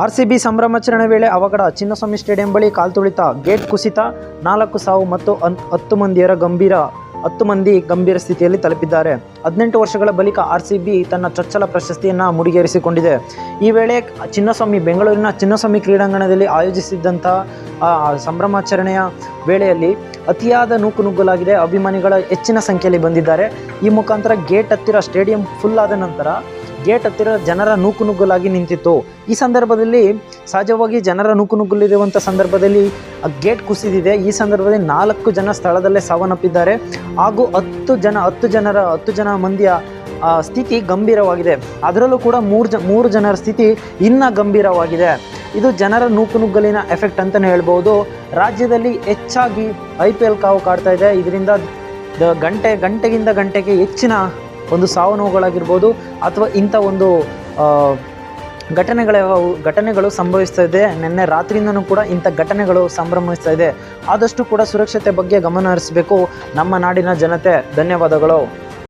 R C B ಸಂಭ್ರಮಾಚರಣೆ ವೇಳೆ ಅವಘಡ. ಚಿನ್ನಸ್ವಾಮಿ ಸ್ಟೇಡಿಯಂ ಬಳಿ ಕಾಲ್ತುಳಿತ ಗೇಟ್ ಕುಸಿತ. ನಾಲ್ಕು ಸಾವು ಮತ್ತು ಹತ್ತು ಮಂದಿಯರ ಗಂಭೀರ, ಹತ್ತು ಮಂದಿ ಗಂಭೀರ ಸ್ಥಿತಿಯಲ್ಲಿ ತಲುಪಿದ್ದಾರೆ. ಹದಿನೆಂಟು ವರ್ಷಗಳ ಬಳಿಕ ಆರ್ ಸಿ ಬಿ ತನ್ನ ಚೊಚ್ಚಲ ಪ್ರಶಸ್ತಿಯನ್ನು ಮುಡಿಗೇರಿಸಿಕೊಂಡಿದೆ. ಈ ವೇಳೆ ಚಿನ್ನಸ್ವಾಮಿ ಬೆಂಗಳೂರಿನ ಚಿನ್ನಸ್ವಾಮಿ ಕ್ರೀಡಾಂಗಣದಲ್ಲಿ ಆಯೋಜಿಸಿದ್ದಂಥ ಸಂಭ್ರಮಾಚರಣೆಯ ವೇಳೆಯಲ್ಲಿ ಅತಿಯಾದ ನೂಕುನುಗ್ಗಲಾಗಿದೆ ಅಭಿಮಾನಿಗಳ ಹೆಚ್ಚಿನ ಸಂಖ್ಯೆಯಲ್ಲಿ ಬಂದಿದ್ದಾರೆ. ಈ ಮುಖಾಂತರ ಗೇಟ್ ಹತ್ತಿರ ಸ್ಟೇಡಿಯಂ ಫುಲ್ ಆದ ನಂತರ ಗೇಟ್ ಹತ್ತಿರ ಜನರ ನೂಕುನುಗ್ಗಲಾಗಿ ನಿಂತಿತ್ತು. ಈ ಸಂದರ್ಭದಲ್ಲಿ ಸಹಜವಾಗಿ ಜನರ ನೂಕುನುಗ್ಗಲಿರುವಂಥ ಸಂದರ್ಭದಲ್ಲಿ ಗೇಟ್ ಕುಸಿದಿದೆ. ಈ ಸಂದರ್ಭದಲ್ಲಿ ನಾಲ್ಕು ಜನ ಸ್ಥಳದಲ್ಲೇ ಸಾವನ್ನಪ್ಪಿದ್ದಾರೆ. ಹಾಗೂ ಹತ್ತು ಜನ, ಹತ್ತು ಜನರ, ಹತ್ತು ಜನ ಮಂದಿಯ ಸ್ಥಿತಿ ಗಂಭೀರವಾಗಿದೆ. ಅದರಲ್ಲೂ ಕೂಡ ಮೂರು ಜ, ಮೂರು ಜನರ ಸ್ಥಿತಿ ಇನ್ನೂ ಗಂಭೀರವಾಗಿದೆ. ಇದು ಜನರ ನೂಕುನುಗ್ಗಲಿನ ಎಫೆಕ್ಟ್ ಅಂತಲೇ ಹೇಳ್ಬೋದು. ರಾಜ್ಯದಲ್ಲಿ ಹೆಚ್ಚಾಗಿ ಐ ಪಿ ಎಲ್ ಕಾವು ಕಾಡ್ತಾ ಇದೆ. ಇದರಿಂದ ಗಂಟೆ, ಗಂಟೆಗಿಂತ ಗಂಟೆಗೆ ಹೆಚ್ಚಿನ ಒಂದು ಸಾವು ನೋವುಗಳಾಗಿರ್ಬೋದು ಅಥವಾ ಇಂಥ ಒಂದು ಘಟನೆಗಳ ಘಟನೆಗಳು ಸಂಭವಿಸ್ತಾ ಇದೆ. ನಿನ್ನೆ ರಾತ್ರಿಯಿಂದನೂ ಕೂಡ ಇಂಥ ಘಟನೆಗಳು ಸಂಭ್ರಮಿಸ್ತಾ ಇದೆ. ಆದಷ್ಟು ಕೂಡ ಸುರಕ್ಷತೆ ಬಗ್ಗೆ ಗಮನ ಹರಿಸಬೇಕು. ನಮ್ಮ ನಾಡಿನ ಜನತೆ, ಧನ್ಯವಾದಗಳು.